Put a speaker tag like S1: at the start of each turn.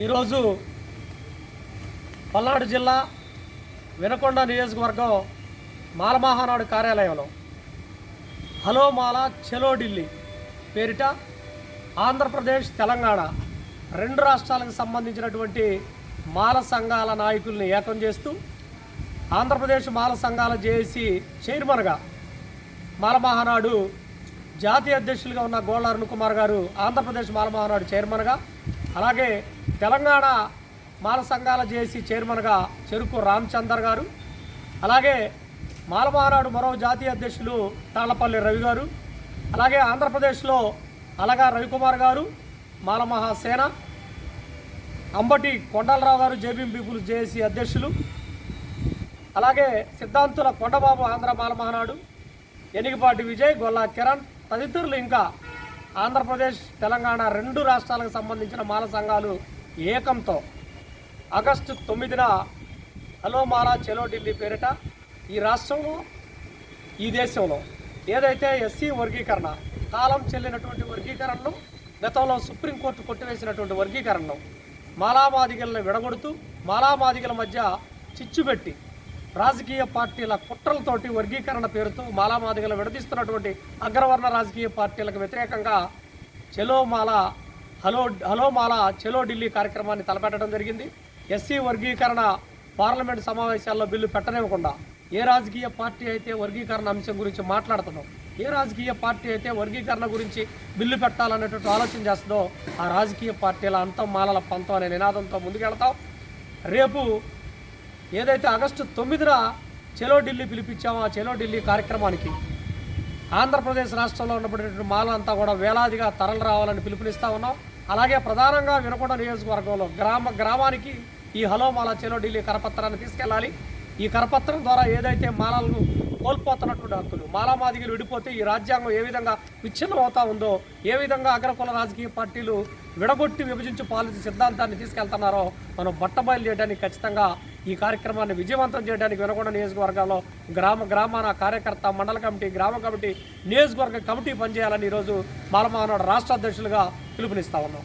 S1: ఈరోజు పల్నాడు జిల్లా వినకొండ నియోజకవర్గం మాలమహానాడు కార్యాలయంలో. హలో మాల చెలో ఢిల్లీ పేరిట ఆంధ్రప్రదేశ్ తెలంగాణ రెండు రాష్ట్రాలకు సంబంధించినటువంటి మాల సంఘాల నాయకుల్ని ఏకం చేస్తూ ఆంధ్రప్రదేశ్ మాల సంఘాల జేఏసీ చైర్మన్గా మాలమహానాడు జాతీయ అధ్యక్షులుగా ఉన్న గోళ్ళ అరుణ్ కుమార్ గారు ఆంధ్రప్రదేశ్ మాలమహానాడు చైర్మన్గా అలాగే తెలంగాణ మాల సంఘాల జేసీ చైర్మన్గా చెరుకు రామచందర్ గారు అలాగే మాలమానాడు మరో జాతీయ అధ్యక్షులు తాళ్ళపల్లి రవి గారు అలాగే ఆంధ్రప్రదేశ్లో అలగా రవికుమార్ గారు మాలమహాసేన అంబటి కొండలరావు గారు జేబీ పీపుల్స్ జేఏసీ అధ్యక్షులు అలాగే సిద్ధాంతుల కొండబాబు ఆంధ్ర మాలమహనాడు ఎనిగిపాటి విజయ్ గొల్లా కిరణ్ తదితరులు ఇంకా ఆంధ్రప్రదేశ్ తెలంగాణ రెండు రాష్ట్రాలకు సంబంధించిన మాల సంఘాలు ఏకంతో ఆగస్టు తొమ్మిదిన హలో మారా చెలో ఢిల్లీ పేరిట ఈ రాష్ట్రంలో ఈ దేశంలో ఏదైతే ఎస్సీ వర్గీకరణ కాలం చెల్లినటువంటి వర్గీకరణను గతంలో సుప్రీంకోర్టు కొట్టివేసినటువంటి వర్గీకరణను మాలామాదిగలను విడగొడుతూ మాలామాదిగల మధ్య చిచ్చుపెట్టి రాజకీయ పార్టీల కుట్రలతోటి వర్గీకరణ పేరుతో మాలామాదిగలు విడదీస్తున్నటువంటి అగ్రవర్ణ రాజకీయ పార్టీలకు వ్యతిరేకంగా చెలోమాల హలో హలో మాల చెలో ఢిల్లీ కార్యక్రమాన్ని తలపెట్టడం జరిగింది. ఎస్సీ వర్గీకరణ పార్లమెంట్ సమావేశాల్లో బిల్లు పెట్టనివ్వకుండా ఏ రాజకీయ పార్టీ అయితే వర్గీకరణ అంశం గురించి మాట్లాడుతుందో ఏ రాజకీయ పార్టీ అయితే వర్గీకరణ గురించి బిల్లు పెట్టాలనేటువంటి ఆలోచన చేస్తుందో ఆ రాజకీయ పార్టీల అంతం మాలల పంతం అనే నినాదంతో ముందుకెళ్తాం. రేపు ఏదైతే ఆగస్టు తొమ్మిదిన చెలో ఢిల్లీ పిలిపించామో ఆ చెలో ఢిల్లీ కార్యక్రమానికి ఆంధ్రప్రదేశ్ రాష్ట్రంలో ఉన్నటువంటి మాలంతా కూడా వేలాదిగా తరలి రావాలని పిలుపునిస్తా ఉన్నాం. అలాగే ప్రధానంగా వినకొండ నియోజకవర్గంలో గ్రామ గ్రామానికి ఈ హలో మాల చెలో ఢిల్లీ కరపత్రాన్ని తీసుకెళ్ళాలి. ఈ కరపత్రం ద్వారా ఏదైతే మాలలను కోల్పోతున్నటువంటి హక్కులు మాలామాదిగలు విడిపోతే ఈ రాజ్యాంగం ఏ విధంగా విచ్ఛిన్నం అవుతా ఉందో ఏ విధంగా అగ్రకుల రాజకీయ పార్టీలు విడగొట్టి విభజించి పాలించే సిద్ధాంతాన్ని తీసుకెళ్తున్నారో మనం బట్టబయలు చేయడానికి ఖచ్చితంగా ఈ కార్యక్రమాన్ని విజయవంతం చేయడానికి వెనకొండ నియోజకవర్గాల్లో గ్రామ గ్రామాన కార్యకర్త మండల కమిటీ గ్రామ కమిటీ నియోజకవర్గ కమిటీ పనిచేయాలని ఈరోజు మాలమహనాడు రాష్ట్ర అధ్యక్షులుగా పిలుపునిస్తా ఉన్నాం.